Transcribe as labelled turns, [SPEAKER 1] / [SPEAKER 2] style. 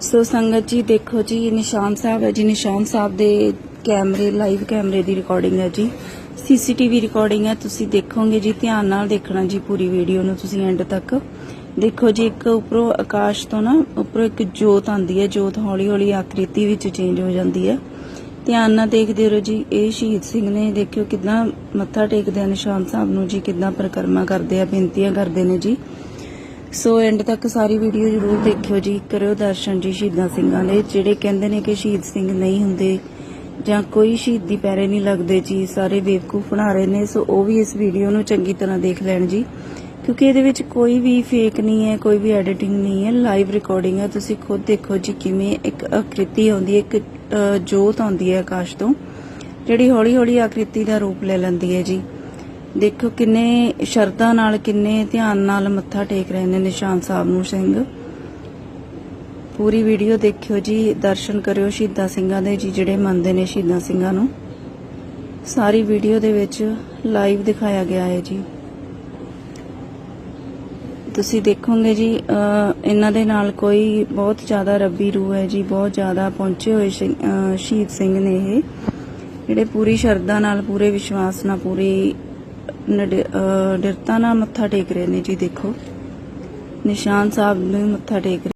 [SPEAKER 1] ਸੋ ਸੰਗਤ ਜੀ, ਦੇਖੋ ਜੀ ਇਹ ਨਿਸ਼ਾਨ ਸਾਹਿਬ ਹੈ ਜੀ। ਨਿਸ਼ਾਨ ਸਾਹਿਬ ਦੇ ਕੈਮਰੇ ਲਾਈਵ ਕੈਮਰੇ ਦੀ ਰਿਕਾਰਡਿੰਗ ਹੈ ਜੀ। ਸੀਸੀਟੀਵੀ ਰਿਕਾਰਡਿੰਗ ਹੈ, ਤੁਸੀਂ ਦੇਖੋਗੇ ਜੀ, ਧਿਆਨ ਨਾਲ ਦੇਖਣਾ ਜੀ ਪੂਰੀ ਵੀਡੀਓ ਨੂੰ ਤੁਸੀਂ ਐਂਡ ਤੱਕ। ਦੇਖੋ ਜੀ, ਇੱਕ ਉੱਪਰੋਂ ਆਕਾਸ਼ ਤੋਂ ਨਾ, ਉੱਪਰੋਂ ਇੱਕ ਜੋਤ ਆਂਦੀ ਹੈ। ਜੋਤ ਹੌਲੀ ਹੌਲੀ ਆਕ੍ਰਿਤੀ ਵਿੱਚ ਚੇਂਜ ਹੋ ਜਾਂਦੀ ਹੈ। ਧਿਆਨ ਨਾਲ ਦੇਖਦੇ ਰਹੋ ਜੀ, ਇਹ ਸ਼ਹੀਦ ਸਿੰਘ ਨੇ ਦੇਖਿਓ ਕਿਦਾਂ ਮੱਥਾ ਟੇਕਦੇ ਆ ਨਿਸ਼ਾਨ ਸਾਹਿਬ ਨੂੰ ਜੀ, ਕਿਦਾਂ ਪਰਿਕਰਮਾ ਕਰਦੇ ਆ, ਬੇਨਤੀਆਂ ਕਰਦੇ ਨੇ ਜੀ। ਸੋ ਐਂਡ ਤੱਕ ਸਾਰੀ ਵੀਡੀਓ ਜਰੂਰ ਦੇਖਿਓ ਜੀ। ਕਰਿਓ ਦਰਸ਼ਨ ਜੀ ਸ਼ਹੀਦਾਂ ਸਿੰਘਾਂ ਦੇ ਜਿਹੜੇ ਕਹਿੰਦੇ ਨੇ ਕਿ ਸ਼ਹੀਦ ਸਿੰਘ ਨਹੀਂ ਹੁੰਦੇ ਜਾਂ ਕੋਈ ਸ਼ਹੀਦੀ ਪੈਰੇ ਨਹੀਂ ਲੱਗਦੇ ਜੀ, ਸਾਰੇ ਬੇਵਕੂਫ ਬਣਾ ਰਹੇ ਨੇ। ਸੋ ਉਹ ਵੀ ਇਸ ਵੀਡੀਓ ਨੂੰ ਚੰਗੀ ਤਰ੍ਹਾਂ ਦੇਖ ਲੈਣ ਜੀ। ਕਿਉਂਕਿ ਇਹਦੇ ਵਿੱਚ ਕੋਈ ਵੀ ਫੇਕ ਨਹੀਂ ਹੈ, ਕੋਈ ਵੀ ਐਡੀਟਿੰਗ ਨਹੀਂ ਹੈ ਲਾਈਵ ਰਿਕਾਰਡਿੰਗ ਹੈ। ਤੁਸੀਂ ਖੁਦ ਦੇਖੋ ਜੀ ਕਿਵੇਂ ਇੱਕ ਆਕ੍ਰਿਤੀ ਆਉਂਦੀ ਹੈ, ਇੱਕ ਜੋਤ ਆਉਂਦੀ ਹੈ ਆਕਾਸ਼ ਤੋਂ, ਜਿਹੜੀ ਹੌਲੀ ਹੌਲੀ ਆਕ੍ਰਿਤੀ ਦਾ ਰੂਪ ਲੈ ਲੈਂਦੀ ਹੈ ਜੀ। ਦੇਖੋ ਕਿੰਨੇ ਸ਼ਰਧਾ ਨਾਲ ਕਿੰਨੇ ਧਿਆਨ ਨਾਲ ਮੱਥਾ ਟੇਕ ਰਹੇ ਨੇ ਨਿਸ਼ਾਨ ਸਾਹਿਬ ਨੂੰ ਸਿੰਘ। ਪੂਰੀ ਵੀਡੀਓ ਦੇਖਿਓ ਜੀ ਦਰਸ਼ਨ ਕਰਿਓ ਸ਼ਹੀਦਾਂ ਸਿੰਘਾਂ ਦੇ ਜੀ ਜਿਹੜੇ ਮੰਨਦੇ ਨੇ ਸ਼ਹੀਦਾਂ ਸਿੰਘਾਂ ਨੂੰ। ਸਾਰੀ ਵੀਡੀਓ ਦੇ ਵਿੱਚ ਲਾਈਵ ਦਿਖਾਇਆ ਗਿਆ ਹੈ ਜੀ। ਤੁਸੀਂ ਦੇਖੋਗੇ ਜੀ ਅ, ਇਹਨਾਂ ਦੇ ਨਾਲ ਕੋਈ ਬਹੁਤ ਜ਼ਿਆਦਾ ਰੱਬੀ ਰੂਹ ਹੈ ਜੀ ਬਹੁਤ ਜ਼ਿਆਦਾ ਪਹੁੰਚੇ ਹੋਏ ਸ਼ਹੀਦ ਸਿੰਘ ਨੇ ਇਹ। ਜਿਹੜੇ ਪੂਰੀ ਸ਼ਰਧਾ ਨਾਲ ਪੂਰੇ ਵਿਸ਼ਵਾਸ ਨਾਲ ਪੂਰੀ ਨਡ- ਨਾਲ ਮੱਥਾ ਟੇਕ ਰਹੇ ਨੇ ਜੀ ਦੇਖੋ। ਨਿਸ਼ਾਨ ਸਾਹਿਬ ਨੂੰ ਮੱਥਾ ਟੇਕ ਰਹੇ